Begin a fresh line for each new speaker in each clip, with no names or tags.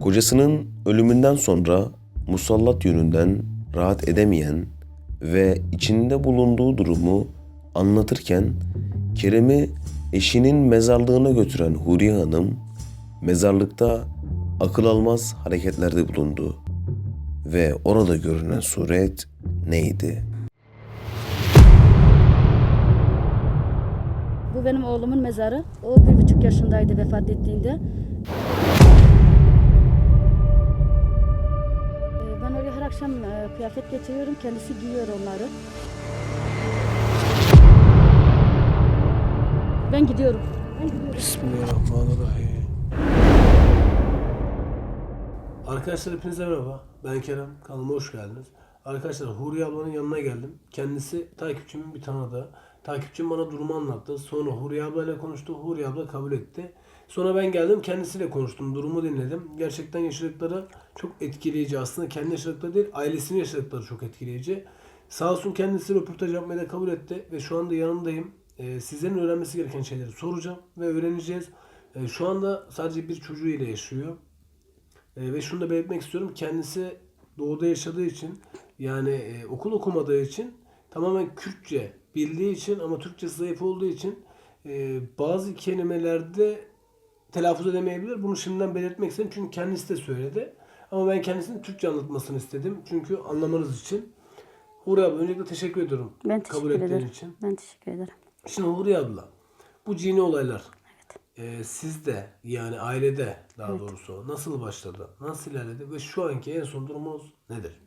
Kocasının ölümünden sonra musallat yönünden rahat edemeyen ve içinde bulunduğu durumu anlatırken Kerem'i eşinin mezarlığına götüren Huriye Hanım mezarlıkta akıl almaz hareketlerde bulundu ve orada görünen suret neydi?
Bu benim oğlumun mezarı. O bir buçuk yaşındaydı vefat ettiğinde. Kıyafet getiriyorum. Kendisi giyiyor onları. Ben gidiyorum. Ben gidiyorum.
Bismillahirrahmanirrahim. Arkadaşlar hepinize merhaba. Ben Kerem. Kanalıma hoş geldiniz. Arkadaşlar Huriye ablanın yanına geldim. Kendisi takipçimin bir tanıdığı. Takipçim bana durumu anlattı. Sonra Huriye ablayla konuştu. Huriye abla kabul etti. Sonra ben geldim kendisiyle konuştum. Durumu dinledim. Gerçekten yaşadıkları çok etkileyici. Aslında kendi yaşadıkları değil ailesinin yaşadıkları çok etkileyici. Sağ olsun kendisi röportaj yapmayı da kabul etti. Ve şu anda yanındayım. Ee, sizlerin öğrenmesi gereken şeyleri soracağım ve öğreneceğiz. Ee, şu anda sadece bir çocuğu ile yaşıyor. Ee, ve şunu da belirtmek istiyorum. Kendisi doğuda yaşadığı için yani e, okul okumadığı için tamamen Kürtçe bildiği için ama Türkçesi zayıf olduğu için e, bazı kelimelerde telaffuz edemeyebilir. Bunu şimdiden belirtmek istedim çünkü kendisi de söyledi. Ama ben kendisinin Türkçe anlatmasını istedim. Çünkü anlamanız için. Huri abla öncelikle teşekkür ediyorum.
Ben
kabul
teşekkür
ettiğin
ederim.
için.
Ben teşekkür ederim.
Şimdi Huriye abla bu cini olaylar e, sizde yani ailede daha doğrusu nasıl başladı? Nasıl ilerledi? Ve şu anki en son durumunuz nedir?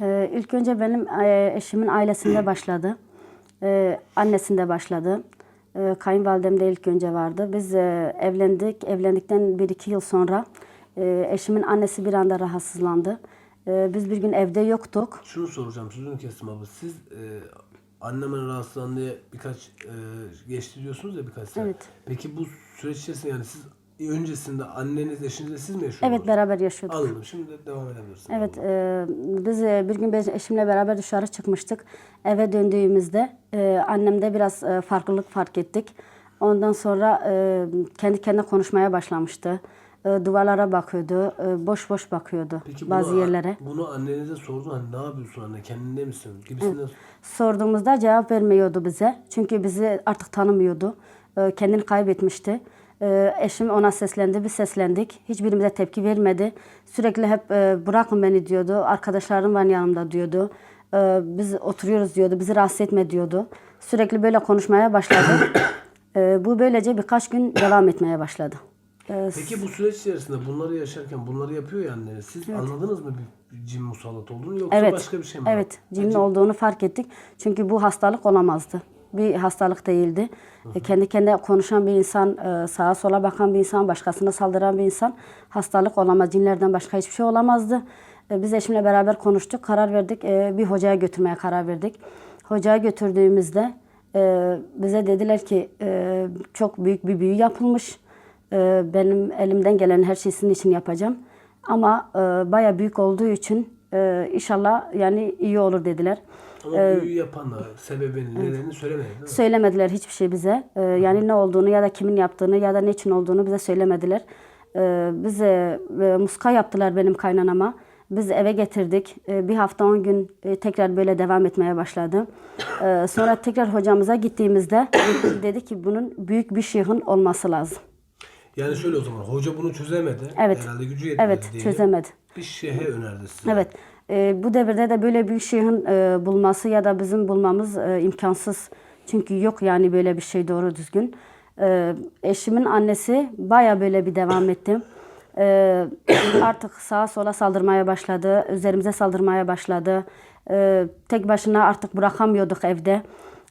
Ee, ilk önce benim e, eşimin ailesinde başladı. Ee, annesinde başladı. Ee, kayınvalidem de ilk önce vardı. Biz e, evlendik. Evlendikten bir iki yıl sonra e, eşimin annesi bir anda rahatsızlandı. Ee, biz bir gün evde yoktuk.
Şunu soracağım sözünü kestim abla. Siz e, annemin rahatsızlandığı birkaç e, geçti diyorsunuz ya birkaç sene.
Evet.
Peki bu süreç içerisinde yani siz öncesinde anneniz eşinizle siz mi yaşıyordunuz?
Evet beraber yaşıyorduk.
Anladım. Şimdi de devam edebilirsin.
Evet, e, biz e, bir gün eşimle beraber dışarı çıkmıştık. Eve döndüğümüzde e, annemde biraz e, farklılık fark ettik. Ondan sonra e, kendi kendine konuşmaya başlamıştı. E, duvarlara bakıyordu, e, boş boş bakıyordu
Peki
bazı
bunu,
yerlere.
Bunu annenize sordun hani ne yapıyorsun anne kendinde misin gibisinden.
Sorduğumuzda cevap vermiyordu bize. Çünkü bizi artık tanımıyordu. E, kendini kaybetmişti. E, eşim ona seslendi, biz seslendik. Hiçbirimize tepki vermedi. Sürekli hep e, bırakın beni diyordu. Arkadaşlarım var yanımda diyordu. E, biz oturuyoruz diyordu. Bizi rahatsız etme diyordu. Sürekli böyle konuşmaya başladı. E, bu böylece birkaç gün devam etmeye başladı. E,
Peki bu süreç içerisinde bunları yaşarken bunları yapıyor ya anneniz. Siz anladınız mı bir cin musallat olduğunu yoksa
Evet.
başka bir şey mi?
Evet, cinin olduğunu fark ettik. Çünkü bu hastalık olamazdı. Bir hastalık değildi. E, Kendi kendine konuşan bir insan, e, sağa sola bakan bir insan, başkasına saldıran bir insan hastalık olamaz. Cinlerden başka hiçbir şey olamazdı. E, Biz eşimle beraber konuştuk, karar verdik. Bir hocaya götürmeye karar verdik. Hocaya götürdüğümüzde bize dediler ki çok büyük bir büyü yapılmış. Benim elimden gelen her şeyi sizin için yapacağım. Ama baya büyük olduğu için e, inşallah yani iyi olur dediler.
Ama
Ee,
büyü yapanlar sebebini, nedenini söylemedi değil mi?
Söylemediler hiçbir şey bize. E, yani ne olduğunu ya da kimin yaptığını ya da ne için olduğunu bize söylemediler. E, bize e, muska yaptılar benim kaynanama. Biz eve getirdik. Bir hafta on gün e, tekrar böyle devam etmeye başladı. Sonra tekrar hocamıza gittiğimizde dedi ki bunun büyük bir şeyhin olması lazım.
Yani şöyle o zaman hoca bunu çözemedi.
Evet.
Herhalde gücü yetmedi
Evet
diyelim.
çözemedi.
Bir şeyhe önerdi size.
Evet. e, bu devirde de böyle bir şeyin e, bulması ya da bizim bulmamız e, imkansız. Çünkü yok yani böyle bir şey doğru düzgün. E, eşimin annesi baya böyle bir devam etti. E, artık sağa sola saldırmaya başladı. Üzerimize saldırmaya başladı. E, tek başına artık bırakamıyorduk evde.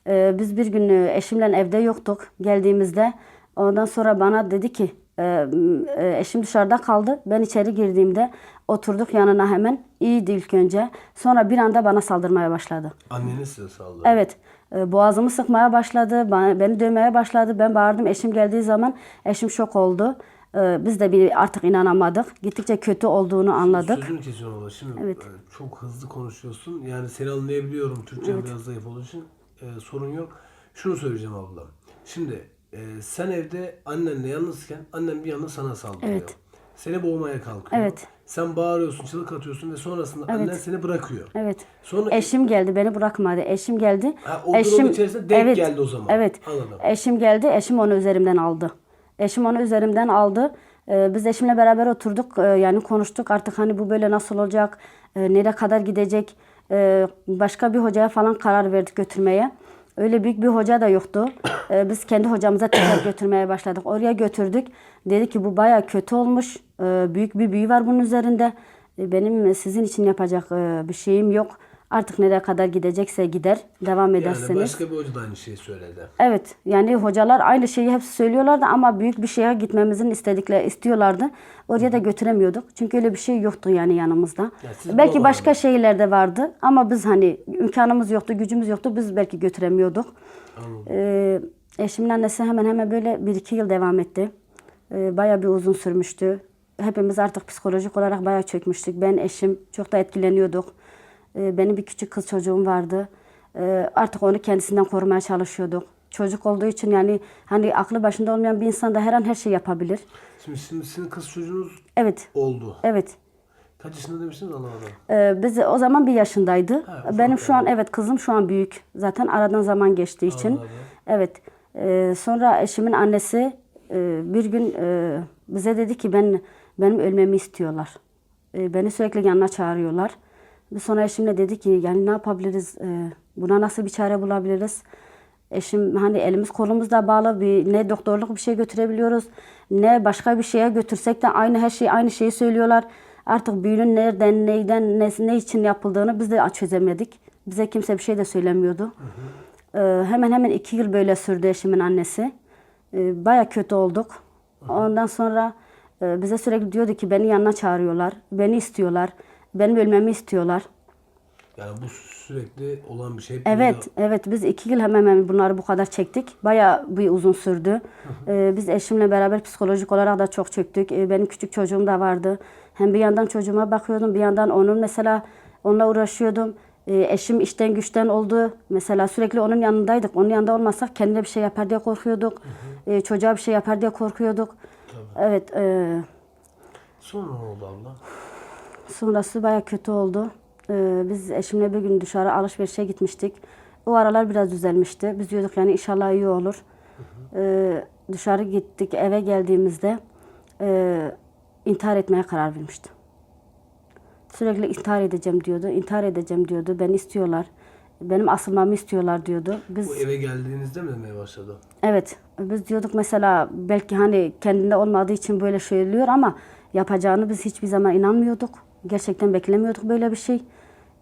E, biz bir gün e, eşimle evde yoktuk geldiğimizde. Ondan sonra bana dedi ki eşim dışarıda kaldı. Ben içeri girdiğimde oturduk yanına hemen. İyiydi ilk önce. Sonra bir anda bana saldırmaya başladı.
Anneniz size saldırdı.
Evet. e, Boğazımı sıkmaya başladı. Beni dövmeye başladı. Ben bağırdım. Eşim geldiği zaman eşim şok oldu. E, Biz de bir artık inanamadık. Gittikçe kötü olduğunu anladık.
Sözünü kesiyorum ama şimdi
Evet.
e, çok hızlı konuşuyorsun. Yani seni anlayabiliyorum. Türkçe biraz zayıf olduğu için e, sorun yok. Şunu söyleyeceğim abla. Şimdi e, sen evde annenle yalnızken annen bir anda sana saldırıyor.
Evet.
Seni boğmaya kalkıyor.
Evet.
Sen bağırıyorsun, çığlık atıyorsun ve sonrasında annen seni bırakıyor.
Evet.
Sonra
Eşim geldi beni bırakmadı. Eşim geldi.
Ha, o durum içerisinde denk geldi o zaman.
Evet.
Anladım.
Eşim geldi. Eşim onu üzerimden aldı. Eşim onu üzerimden aldı. Ee, biz eşimle beraber oturduk. Ee, yani konuştuk. Artık hani bu böyle nasıl olacak? Ee, nereye kadar gidecek? Ee, başka bir hocaya falan karar verdik götürmeye. Öyle büyük bir hoca da yoktu. Ee, biz kendi hocamıza tekrar götürmeye başladık. Oraya götürdük. Dedi ki bu baya kötü olmuş. Ee, büyük bir büyü var bunun üzerinde. Ee, benim sizin için yapacak e, bir şeyim yok. Artık nereye kadar gidecekse gider. Devam
yani
ederseniz.
başka bir hoca da aynı şeyi söyledi.
Evet yani hocalar aynı şeyi hep söylüyorlardı ama büyük bir şeye gitmemizin istedikleri istiyorlardı. Oraya da götüremiyorduk. Çünkü öyle bir şey yoktu yani yanımızda.
siz
belki başka şeylerde vardı ama biz hani imkanımız yoktu, gücümüz yoktu. Biz belki götüremiyorduk.
Anladım.
Ee, eşimin annesi hemen hemen böyle bir iki yıl devam etti. Ee, bayağı bir uzun sürmüştü. Hepimiz artık psikolojik olarak bayağı çökmüştük. Ben eşim çok da etkileniyorduk. Ee, benim bir küçük kız çocuğum vardı. Ee, artık onu kendisinden korumaya çalışıyorduk. Çocuk olduğu için yani hani aklı başında olmayan bir insan da her an her şey yapabilir.
Şimdi, şimdi sizin kız çocuğunuz
Evet,
oldu.
evet.
Kaç yaşında demiştiniz anlamadım.
Ee, biz o zaman bir yaşındaydı.
Ha,
Benim şu an evet kızım şu an büyük. Zaten aradan zaman geçtiği için.
Anladım.
Evet. Ee, sonra eşimin annesi e, bir gün e, bize dedi ki ben benim ölmemi istiyorlar. E, beni sürekli yanına çağırıyorlar. Sonra eşimle dedi ki yani ne yapabiliriz? E, buna nasıl bir çare bulabiliriz? Eşim hani elimiz kolumuz da bağlı bir ne doktorluk bir şey götürebiliyoruz ne başka bir şeye götürsek de aynı her şeyi aynı şeyi söylüyorlar. Artık büyünün nereden neyden ne, ne için yapıldığını biz de çözemedik. Bize kimse bir şey de söylemiyordu. Ee, hemen hemen iki yıl böyle sürdü eşimin annesi. Ee, Baya kötü olduk. Ondan sonra e, bize sürekli diyordu ki beni yanına çağırıyorlar, beni istiyorlar, benim ölmemi istiyorlar.
Yani bu sürekli olan bir şey.
Evet, evet biz iki yıl hemen hemen bunları bu kadar çektik. Baya bir uzun sürdü. Ee, biz eşimle beraber psikolojik olarak da çok çöktük. Ee, benim küçük çocuğum da vardı. Hem bir yandan çocuğuma bakıyordum, bir yandan onun mesela onunla uğraşıyordum. Ee, eşim işten güçten oldu. Mesela sürekli onun yanındaydık. Onun yanında olmasak kendine bir şey yapar diye korkuyorduk. Ee, çocuğa bir şey yapar diye korkuyorduk. Evet, e,
Sonra ne oldu abla?
Sonrası baya kötü oldu. Ee, biz eşimle bir gün dışarı alışverişe gitmiştik. O aralar biraz düzelmişti. Biz diyorduk yani inşallah iyi olur. Ee, dışarı gittik. Eve geldiğimizde e, intihar etmeye karar vermişti. Sürekli intihar edeceğim diyordu. İntihar edeceğim diyordu. Beni istiyorlar. Benim asılmamı istiyorlar diyordu. Biz
Bu eve geldiğinizde mi demeye başladı?
Evet. Biz diyorduk mesela belki hani kendinde olmadığı için böyle söylüyor ama yapacağını biz hiçbir zaman inanmıyorduk. Gerçekten beklemiyorduk böyle bir şey.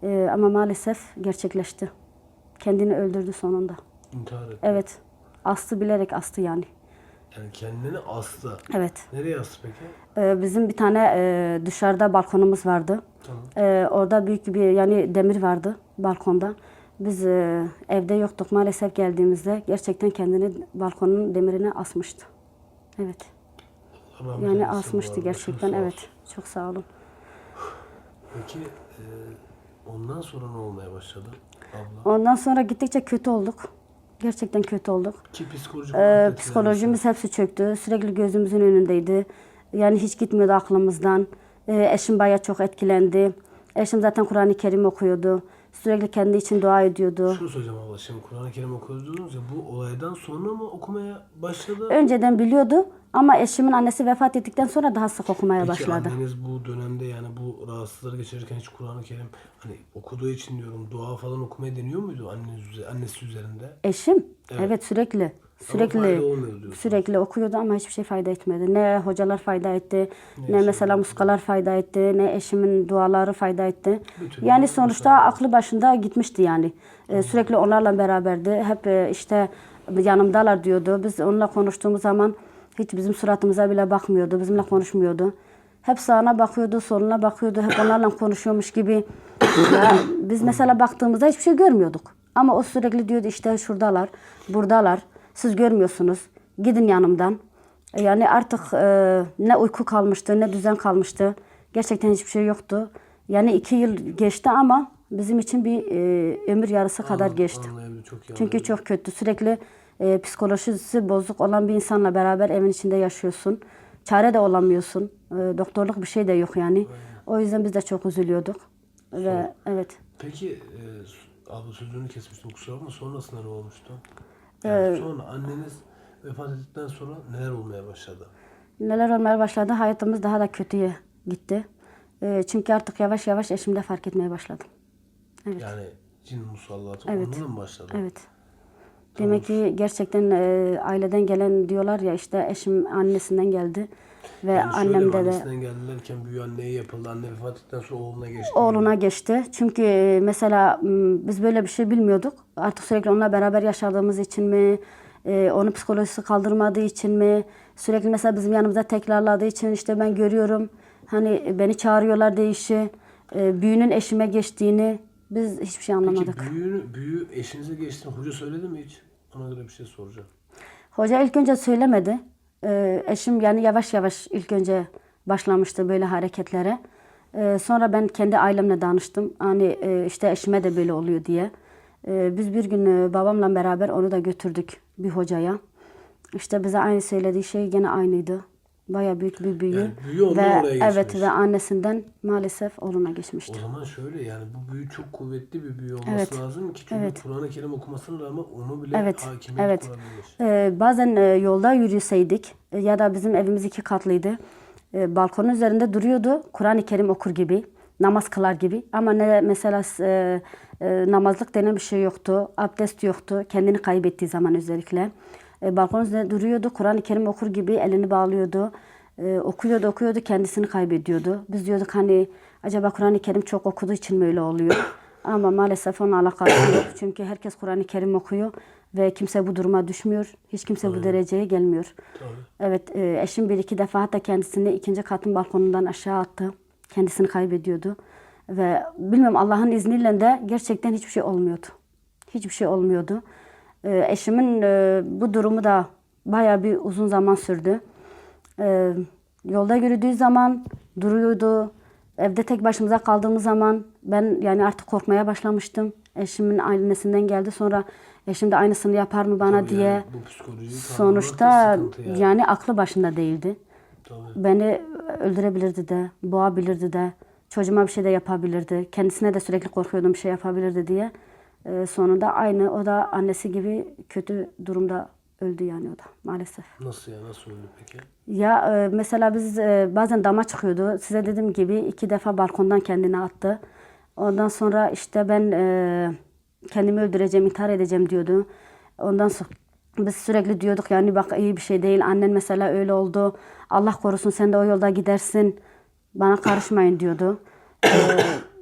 Ee, ama maalesef gerçekleşti. Kendini öldürdü sonunda.
İntihar etti.
Evet. Astı bilerek astı yani.
Yani kendini astı.
Evet.
Nereye astı peki?
Ee, bizim bir tane e, dışarıda balkonumuz vardı.
Tamam.
Ee, orada büyük bir yani demir vardı balkonda. Biz e, evde yoktuk maalesef geldiğimizde gerçekten kendini balkonun demirine asmıştı. Evet.
Allah rahmet
Yani
eylesin bu
asmıştı
arada.
gerçekten evet. Çok sağ olun.
Peki e, ondan sonra ne olmaya başladı abla?
Ondan sonra gittikçe kötü olduk. Gerçekten kötü olduk.
Ki psikolojik
Ee,
olarak da
psikolojimiz hepsi çöktü. Sürekli gözümüzün önündeydi. Yani hiç gitmiyordu aklımızdan. Ee, eşim bayağı çok etkilendi. Eşim zaten Kur'an-ı Kerim okuyordu. Sürekli kendi için dua ediyordu.
Şunu soracağım abla şimdi Kur'an-ı Kerim okuyordunuz ya bu olaydan sonra mı okumaya başladı?
Önceden biliyordu ama eşimin annesi vefat ettikten sonra daha sık okumaya
Peki
başladı.
anneniz bu dönemde yani bu rahatsızlıkları geçirirken hiç Kur'an-ı Kerim hani okuduğu için diyorum dua falan okumaya deniyor muydu anneniz, annesi üzerinde?
Eşim evet, sürekli sürekli
diyorsunuz.
sürekli okuyordu ama hiçbir şey fayda etmedi. Ne hocalar fayda etti, ne, mesela muskalar fayda etti, ne eşimin duaları fayda etti.
Bütün
yani sonuçta aklı başında gitmişti yani. Ee, sürekli onlarla beraberdi. Hep e, işte yanımdalar diyordu. Biz onunla konuştuğumuz zaman hiç bizim suratımıza bile bakmıyordu, bizimle konuşmuyordu. Hep sağına bakıyordu, soluna bakıyordu. Hep onlarla konuşuyormuş gibi. Biz mesela baktığımızda hiçbir şey görmüyorduk. Ama o sürekli diyordu işte şuradalar, buradalar. Siz görmüyorsunuz. Gidin yanımdan. E, Yani artık e, ne uyku kalmıştı, ne düzen kalmıştı. Gerçekten hiçbir şey yoktu. Yani iki yıl geçti ama bizim için bir e, ömür yarısı kadar geçti.
Anlayabilirim çok
Çünkü çok kötü. Sürekli e, psikolojisi bozuk olan bir insanla beraber evin içinde yaşıyorsun. çare de olamıyorsun. E, doktorluk bir şey de yok yani. O yüzden biz de çok üzülüyorduk. Ve evet.
Peki e, abla sözünü kesmiştim kusura bakma sonrasında ne olmuştu? Yani sonra anneniz vefat ettikten sonra neler olmaya başladı?
Neler olmaya başladı? Hayatımız daha da kötüye gitti. E, çünkü artık yavaş yavaş eşimde fark etmeye başladım. Evet.
Yani cin musallatı
Evet.
ondan mı başladı?
Evet. Demek ki gerçekten e, aileden gelen diyorlar ya işte eşim annesinden geldi ve
Yani şöyle
annem de de
annesinden geldilerken büyü anneye yapıldı. Anne vefat ettikten sonra oğluna geçti.
oğluna geçti. Çünkü e, mesela m, biz böyle bir şey bilmiyorduk. Artık sürekli onunla beraber yaşadığımız için mi, e, onun psikolojisi kaldırmadığı için mi, sürekli mesela bizim yanımıza tekrarladığı için işte ben görüyorum. Hani beni çağırıyorlar değişi, e, büyünün eşime geçtiğini biz hiçbir şey anlamadık.
Peki büyü, büyü eşinize geçti. Hoca söyledi mi hiç? Ona göre bir şey soracağım.
Hoca ilk önce söylemedi. Ee, eşim yani yavaş yavaş ilk önce başlamıştı böyle hareketlere. Ee, sonra ben kendi ailemle danıştım. Hani e, işte eşime de böyle oluyor diye. Ee, biz bir gün e, babamla beraber onu da götürdük bir hocaya. İşte bize aynı söylediği şey gene aynıydı. Baya büyük bir büyü.
Yani büyü
ve
oraya
evet ve annesinden maalesef oğluna geçmişti.
O zaman şöyle yani bu büyü çok kuvvetli bir büyü olması
Evet.
lazım ki çünkü
Evet.
Kur'an-ı Kerim okumasına rağmen onu bile
Evet,
hakimiyet
evet. Ee, bazen e, yolda yürüseydik e, ya da bizim evimiz iki katlıydı. E, balkonun üzerinde duruyordu. Kur'an-ı Kerim okur gibi, namaz kılar gibi. Ama ne mesela e, e, namazlık denen bir şey yoktu. Abdest yoktu. Kendini kaybettiği zaman özellikle. E, balkonun üzerinde duruyordu. Kur'an-ı Kerim okur gibi elini bağlıyordu. E, okuyordu okuyordu kendisini kaybediyordu. Biz diyorduk hani acaba Kur'an-ı Kerim çok okuduğu için mi öyle oluyor? Ama maalesef onun alakası yok. Çünkü herkes Kur'an-ı Kerim okuyor ve kimse bu duruma düşmüyor. Hiç kimse bu dereceye gelmiyor. Evet, e, eşim bir iki defa hatta kendisini ikinci katın balkonundan aşağı attı. Kendisini kaybediyordu. Ve bilmiyorum Allah'ın izniyle de gerçekten hiçbir şey olmuyordu. Hiçbir şey olmuyordu. E, eşimin e, bu durumu da bayağı bir uzun zaman sürdü. E, yolda yürüdüğü zaman duruyordu. Evde tek başımıza kaldığımız zaman ben yani artık korkmaya başlamıştım. Eşimin annesinden geldi. Sonra eşim de aynısını yapar mı bana
Tabii
diye.
yani bu
Sonuçta
sıkıntı
yani. aklı başında değildi.
Tabii.
Beni öldürebilirdi de, boğabilirdi de, çocuğuma bir şey de yapabilirdi. Kendisine de sürekli korkuyordum bir şey yapabilirdi diye. Ee, sonunda aynı o da annesi gibi kötü durumda öldü yani o da maalesef.
Nasıl ya nasıl öldü peki?
Ya e, mesela biz e, bazen dama çıkıyordu. Size dediğim gibi iki defa balkondan kendini attı. Ondan sonra işte ben e, kendimi öldüreceğim, intihar edeceğim diyordu. Ondan sonra biz sürekli diyorduk yani bak iyi bir şey değil. Annen mesela öyle oldu. Allah korusun sen de o yolda gidersin. Bana karışmayın diyordu. E,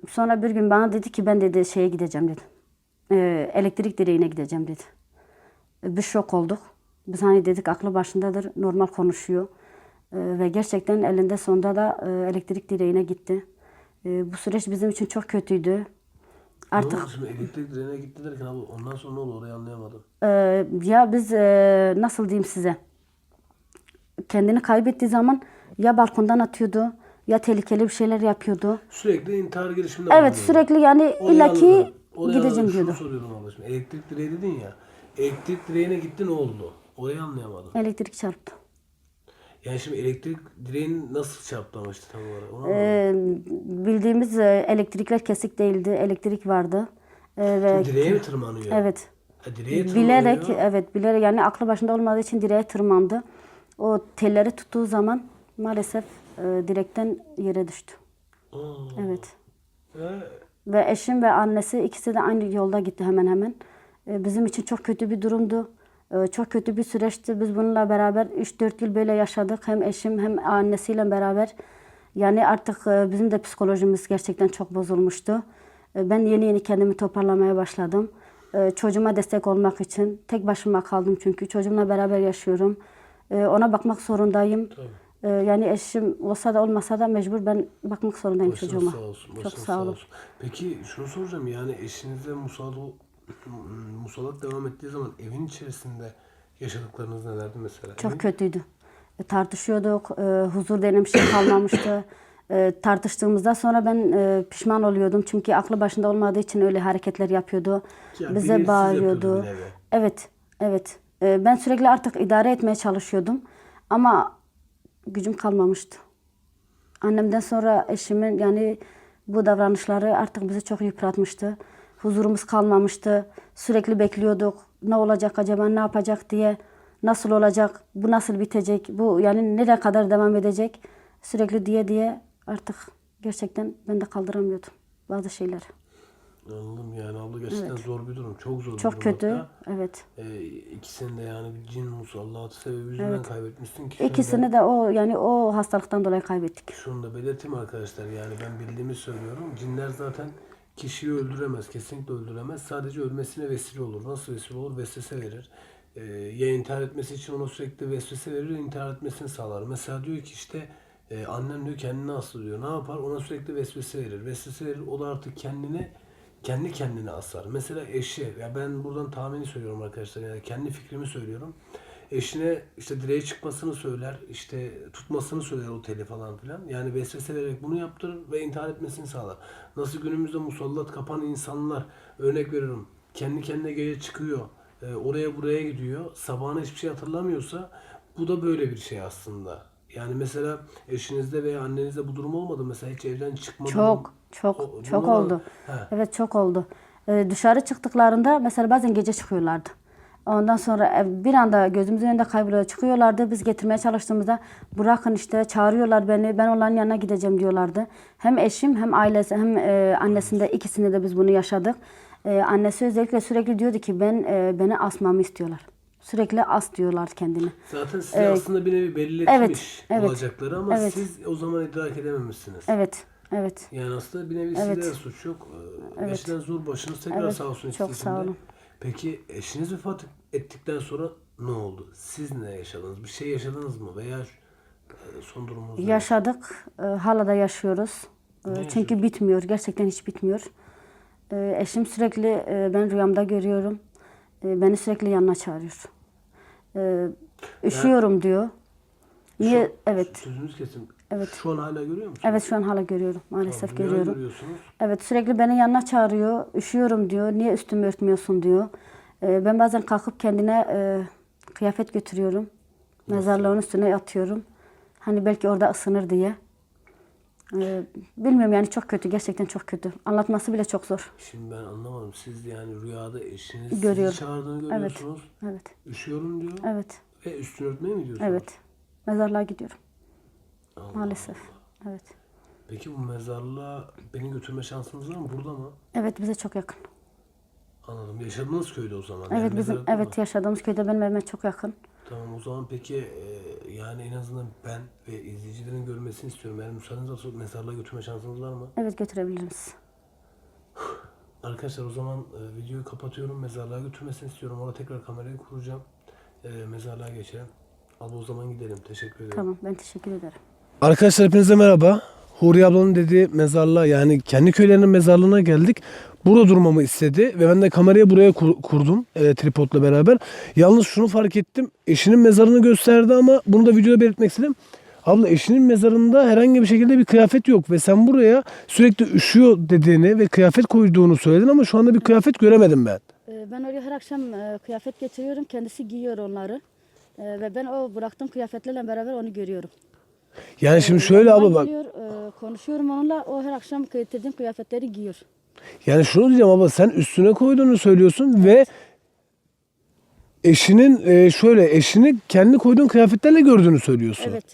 sonra bir gün bana dedi ki ben dedi şeye gideceğim dedi. E, elektrik direğine gideceğim dedi. Bir şok olduk. Biz hani dedik aklı başındadır, normal konuşuyor. Ee, ve gerçekten elinde sonunda da e, elektrik direğine gitti. Ee, bu süreç bizim için çok kötüydü. Artık
Ne oldu şimdi elektrik direğine gitti derken abi ondan sonra ne oldu orayı anlayamadım.
e, ya biz e, nasıl diyeyim size kendini kaybettiği zaman ya balkondan atıyordu ya tehlikeli bir şeyler yapıyordu.
Sürekli intihar girişiminde
Evet
bulunuyordu.
sürekli yani
Orayı
illaki
anladım. Orayı
gideceğim
anladım.
diyordu.
Şunu soruyorum ablacığım. Elektrik direği dedin ya. Elektrik direğine gitti ne oldu? Orayı anlayamadım.
Elektrik çarptı.
Yani şimdi elektrik direğini nasıl çarptı ama işte tam olarak? Onu anlamadım.
Ee, bildiğimiz e, elektrikler kesik değildi. Elektrik vardı. Ee, ve
direğe mi tırmanıyor?
evet.
Ha, direğe tırmanıyor.
Bilerek evet bilerek yani aklı başında olmadığı için direğe tırmandı. O telleri tuttuğu zaman maalesef e, direkten yere düştü.
Aa,
Evet.
he.
Ve eşim ve annesi ikisi de aynı yolda gitti hemen hemen. E, bizim için çok kötü bir durumdu. E, çok kötü bir süreçti. Biz bununla beraber 3-4 yıl böyle yaşadık. Hem eşim hem annesiyle beraber. Yani artık e, bizim de psikolojimiz gerçekten çok bozulmuştu. E, ben yeni yeni kendimi toparlamaya başladım. Çocuğuma destek olmak için. Tek başıma kaldım çünkü. Çocuğumla beraber yaşıyorum. Ona bakmak zorundayım. E, yani eşim olsa da olmasa da mecbur ben bakmak zorundayım
Başınız
çocuğuma.
sağ olsun.
Çok sağ olun.
olsun. Peki şunu soracağım yani eşinizle musallat, musallat devam ettiği zaman evin içerisinde yaşadıklarınız nelerdi mesela?
Çok
Evin-
kötüydü. E, tartışıyorduk. e, huzur denen bir şey kalmamıştı. E, tartıştığımızda sonra ben e, pişman oluyordum. Çünkü aklı başında olmadığı için öyle hareketler yapıyordu.
Ya
Bize bağırıyordu. Evet, evet. E, ben sürekli artık idare etmeye çalışıyordum. Ama gücüm kalmamıştı. Annemden sonra eşimin yani bu davranışları artık bizi çok yıpratmıştı. Huzurumuz kalmamıştı. Sürekli bekliyorduk. Ne olacak acaba, ne yapacak diye. Nasıl olacak, bu nasıl bitecek, bu yani nereye kadar devam edecek. Sürekli diye diye artık gerçekten ben de kaldıramıyordum bazı şeyleri.
Anladım yani abla gerçekten zor bir durum. Çok zor bir
Çok
durum
kötü,
hatta.
evet.
Ee, ikisini de yani bir cin musallatı sebebi yüzünden kaybetmişsin ki.
İkisini de o yani o hastalıktan dolayı kaybettik.
Şunu da belirteyim arkadaşlar yani ben bildiğimi söylüyorum. Cinler zaten kişiyi öldüremez. Kesinlikle öldüremez. Sadece ölmesine vesile olur. Nasıl vesile olur? Vesvese verir. Ee, ya intihar etmesi için ona sürekli vesvese verir intihar etmesini sağlar. Mesela diyor ki işte e, annem diyor kendini aslı diyor. Ne yapar? Ona sürekli vesvese verir. Vesvese verir. O da artık kendine kendi kendine asar. Mesela eşi, ya ben buradan tahmini söylüyorum arkadaşlar yani kendi fikrimi söylüyorum. Eşine işte direğe çıkmasını söyler, işte tutmasını söyler o teli falan filan. Yani vesvese vererek bunu yaptırır ve intihar etmesini sağlar. Nasıl günümüzde musallat kapan insanlar, örnek veriyorum, kendi kendine gece çıkıyor, e, oraya buraya gidiyor, sabahına hiçbir şey hatırlamıyorsa bu da böyle bir şey aslında. Yani mesela eşinizde veya annenizde bu durum olmadı? Mesela hiç evden çıkmadı
Çok, çok,
O-
çok
bunlar-
oldu.
He.
Evet çok oldu. Ee, dışarı çıktıklarında mesela bazen gece çıkıyorlardı. Ondan sonra bir anda gözümüzün önünde kayboluyor. Çıkıyorlardı. Biz getirmeye çalıştığımızda bırakın işte çağırıyorlar beni. Ben onların yanına gideceğim diyorlardı. Hem eşim hem ailesi hem e, annesinde ikisinde de biz bunu yaşadık. E, annesi özellikle sürekli diyordu ki ben e, beni asmamı istiyorlar. Sürekli as diyorlar kendini.
Zaten size aslında bir nevi belli etmiş
evet, evet,
olacakları ama
evet.
siz o zaman idrak edememişsiniz.
Evet, evet.
Yani aslında bir nevi
Evet.
sizde de suç yok. Ee, Eşten zor başınız tekrar
Evet,
sağ olsun
çok
ikisinde.
sağ olun.
Peki eşiniz vefat ettikten sonra ne oldu? Siz ne yaşadınız? Bir şey yaşadınız mı? Veya e, son durumunuz ne?
Yaşadık. E, hala da yaşıyoruz. E, çünkü bitmiyor. Gerçekten hiç bitmiyor. E, eşim sürekli e, ben rüyamda görüyorum. E, beni sürekli yanına çağırıyor. E, üşüyorum diyor. Niye?
Şu-
Evet.
Sözünüz kesin.
Evet.
Şu an hala görüyor musunuz?
Evet şu an hala görüyorum. Maalesef
Tamam,
görüyorum.
görüyorsunuz.
Evet sürekli beni yanına çağırıyor. Üşüyorum diyor. Niye üstümü örtmüyorsun diyor. E, ben bazen kalkıp kendine e, kıyafet götürüyorum. Mezarlığın üstüne yatıyorum. Hani belki orada ısınır diye. E, bilmiyorum yani çok kötü. Gerçekten çok kötü. Anlatması bile çok zor.
Şimdi ben anlamadım. Siz yani rüyada eşiniz
Görüyorum.
sizi çağırdığını
Evet.
görüyorsunuz.
Evet.
Üşüyorum diyor.
Evet.
Ve üstünü örtmeye mi gidiyorsunuz?
Evet. Mezarlığa gidiyorum.
Allah
Maalesef. Evet.
Peki bu mezarlığa beni götürme şansınız var mı? Burada mı?
Evet bize çok yakın.
Anladım. Yaşadığınız köyde o zaman.
Evet
yani
bizim
mezarlıkta mı?
evet yaşadığımız köyde benim evime çok yakın.
Tamam o zaman peki e, yani en azından ben ve izleyicilerin görmesini istiyorum. Eğer müsaadeniz varsa mezarlığa götürme şansınız var mı?
Evet götürebiliriz.
Arkadaşlar o zaman e, videoyu kapatıyorum. Mezarlığa götürmesini istiyorum. Orada tekrar kamerayı kuracağım. E, mezarlığa geçelim. Al o zaman gidelim. Teşekkür ederim.
Tamam ben teşekkür ederim.
Arkadaşlar hepinize merhaba. Huriye ablanın dediği mezarlığa yani kendi köylerinin mezarlığına geldik. Burada durmamı istedi ve ben de kamerayı buraya kur- kurdum e, tripodla beraber. Yalnız şunu fark ettim. Eşinin mezarını gösterdi ama bunu da videoda belirtmek istedim. Abla eşinin mezarında herhangi bir şekilde bir kıyafet yok ve sen buraya sürekli üşüyor dediğini ve kıyafet koyduğunu söyledin ama şu anda bir kıyafet göremedim ben.
Ee, Ben oraya her akşam e, kıyafet getiriyorum. Kendisi giyiyor onları. Ee, Ve ben o bıraktığım kıyafetlerle beraber onu görüyorum.
Yani şimdi şöyle
Yanıma
abla bak.
geliyor, e, konuşuyorum onunla. O her akşam getirdiğim kıyafetleri giyiyor.
Yani şunu diyeceğim abla sen üstüne koyduğunu söylüyorsun ve eşinin e, şöyle eşini kendi koyduğun kıyafetlerle gördüğünü söylüyorsun.
Evet.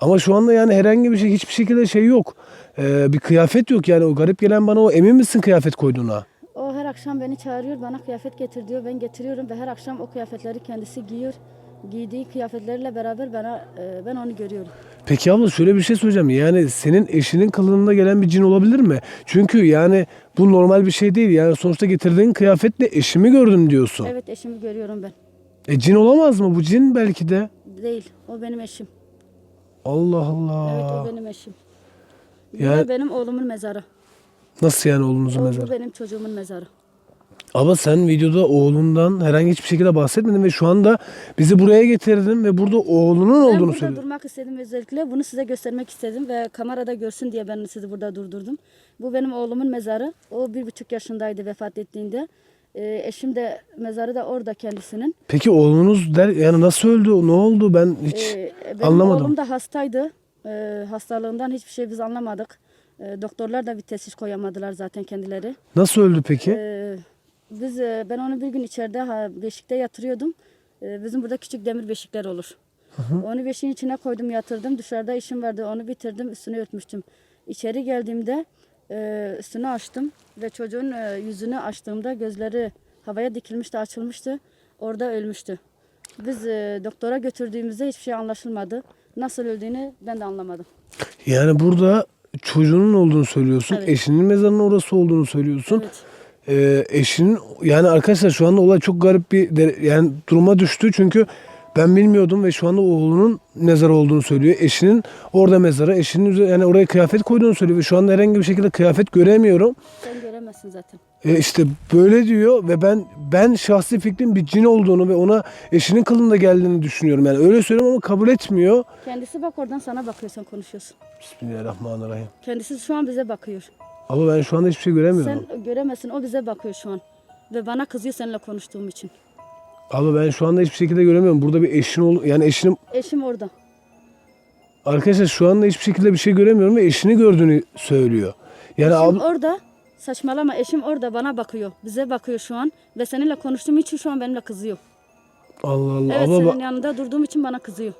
Ama şu anda yani herhangi bir şey hiçbir şekilde şey yok. Ee, bir kıyafet yok yani o garip gelen bana o emin misin kıyafet koyduğuna?
O her akşam beni çağırıyor. Bana kıyafet getir diyor. Ben getiriyorum ve her akşam o kıyafetleri kendisi giyiyor. Giydiği kıyafetlerle beraber bana e, ben onu görüyorum.
Peki abla şöyle bir şey söyleyeceğim. Yani senin eşinin kılığında gelen bir cin olabilir mi? Çünkü yani bu normal bir şey değil. Yani sonuçta getirdiğin kıyafetle eşimi gördüm diyorsun.
Evet eşimi görüyorum ben.
E cin olamaz mı? Bu cin belki de.
Değil. O benim eşim.
Allah Allah.
Evet o benim eşim. Bu
Yani-
benim oğlumun mezarı.
Nasıl yani oğlunuzun
O,
mezarı?
bu benim çocuğumun mezarı.
Ama sen videoda oğlundan herhangi hiçbir şekilde bahsetmedin ve şu anda bizi buraya getirdin ve burada oğlunun
Ben
olduğunu
burada
söylüyorsun.
durmak istedim özellikle. Bunu size göstermek istedim ve kamerada görsün diye ben sizi burada durdurdum. Bu benim oğlumun mezarı. O bir buçuk yaşındaydı vefat ettiğinde. E, eşim de mezarı da orada kendisinin.
Peki oğlunuz der yani nasıl öldü? Ne oldu? Ben hiç
Ee, benim
anlamadım.
oğlum da hastaydı. Ee, hastalığından hiçbir şey biz anlamadık. Ee, doktorlar da bir teşhis koyamadılar zaten kendileri.
Nasıl öldü peki?
Ee, biz e, ben onu bir gün içeride ha, beşikte yatırıyordum. Ee, bizim burada küçük demir beşikler olur. Onu beşiğin içine koydum yatırdım. Dışarıda işim vardı onu bitirdim üstünü örtmüştüm. İçeri geldiğimde e, üstünü açtım ve çocuğun e, yüzünü açtığımda gözleri havaya dikilmişti açılmıştı. Orada ölmüştü. Biz e, doktora götürdüğümüzde hiçbir şey anlaşılmadı. Nasıl öldüğünü ben de anlamadım.
Yani burada çocuğunun olduğunu söylüyorsun.
Evet.
Eşinin mezarının orası olduğunu söylüyorsun.
Evet.
Ee, eşinin yani arkadaşlar şu anda olay çok garip bir yani duruma düştü çünkü ben bilmiyordum ve şu anda oğlunun mezarı olduğunu söylüyor. Eşinin orada mezarı, eşinin üzerine yani oraya kıyafet koyduğunu söylüyor ve şu anda herhangi bir şekilde kıyafet göremiyorum.
Sen göremezsin zaten.
E işte böyle diyor ve ben ben şahsi fikrim bir cin olduğunu ve ona eşinin kılında geldiğini düşünüyorum. Yani öyle söylüyorum ama kabul etmiyor.
Kendisi bak oradan sana bakıyor sen konuşuyorsun.
Bismillahirrahmanirrahim.
Kendisi şu an bize bakıyor.
Ama ben şu anda hiçbir şey göremiyorum.
Sen göremezsin o bize bakıyor şu an. Ve bana kızıyor seninle konuştuğum için.
Ama ben şu anda hiçbir şekilde göremiyorum. Burada bir eşin ol yani eşinin
Eşim orada.
arkadaşlar şu anda hiçbir şekilde bir şey göremiyorum ve eşini gördüğünü söylüyor. Yani
Eşim orada. Saçmalama eşim orada bana bakıyor. Bize bakıyor şu an. Ve seninle konuştuğum için şu an benimle kızıyor.
Allah Allah.
Evet
ama,
senin yanında durduğum için bana kızıyor.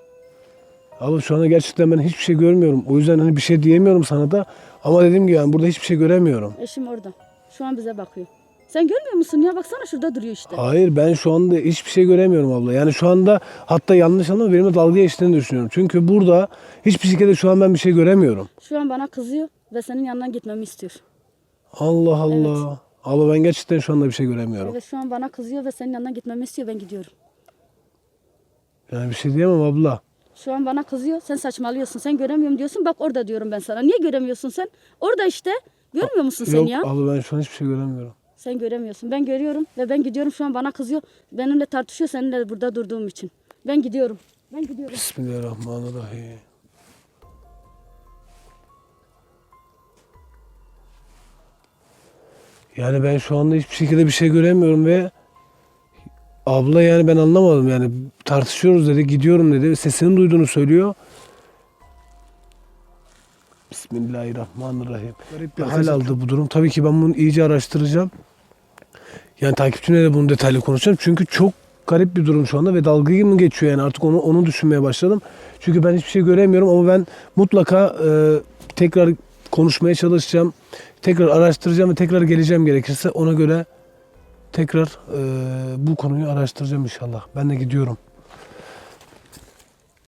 Ama şu anda gerçekten ben hiçbir şey görmüyorum. O yüzden hani bir şey diyemiyorum sana da. Ama dediğim gibi yani burada hiçbir şey göremiyorum.
Eşim orada. Şu an bize bakıyor. Sen görmüyor musun ya? Baksana şurada duruyor işte.
Hayır ben şu anda hiçbir şey göremiyorum abla. Yani şu anda hatta yanlış anlama benimle dalga geçtiğini düşünüyorum. Çünkü burada hiçbir şekilde şu an ben bir şey göremiyorum.
Şu an bana kızıyor ve senin yanından gitmemi istiyor.
Allah Allah. Abla ben gerçekten şu anda bir şey göremiyorum.
Evet şu an bana kızıyor ve senin yanından gitmemi istiyor. Ben gidiyorum.
Yani bir şey diyemem abla.
Şu an bana kızıyor. Sen saçmalıyorsun. Sen göremiyorum diyorsun. Bak orada diyorum ben sana. Niye göremiyorsun sen? Orada işte. Görmüyor musun sen
Yok
ya?
abla ben şu an hiçbir şey göremiyorum.
Sen göremiyorsun. Ben görüyorum ve ben gidiyorum. Şu an bana kızıyor. Benimle tartışıyor seninle burada durduğum için. Ben gidiyorum. Ben gidiyorum.
Bismillahirrahmanirrahim. Yani ben şu anda hiçbir şekilde bir şey göremiyorum ve abla yani ben anlamadım yani tartışıyoruz dedi gidiyorum dedi sesini duyduğunu söylüyor. Bismillahirrahmanirrahim. Garip bir hal aldı bu durum. Tabii ki ben bunu iyice araştıracağım. Yani takipçimle de bunu detaylı konuşacağım. Çünkü çok garip bir durum şu anda ve dalga mı geçiyor yani artık onu onu düşünmeye başladım. Çünkü ben hiçbir şey göremiyorum ama ben mutlaka e, tekrar konuşmaya çalışacağım. Tekrar araştıracağım ve tekrar geleceğim gerekirse ona göre tekrar e, bu konuyu araştıracağım inşallah. Ben de gidiyorum.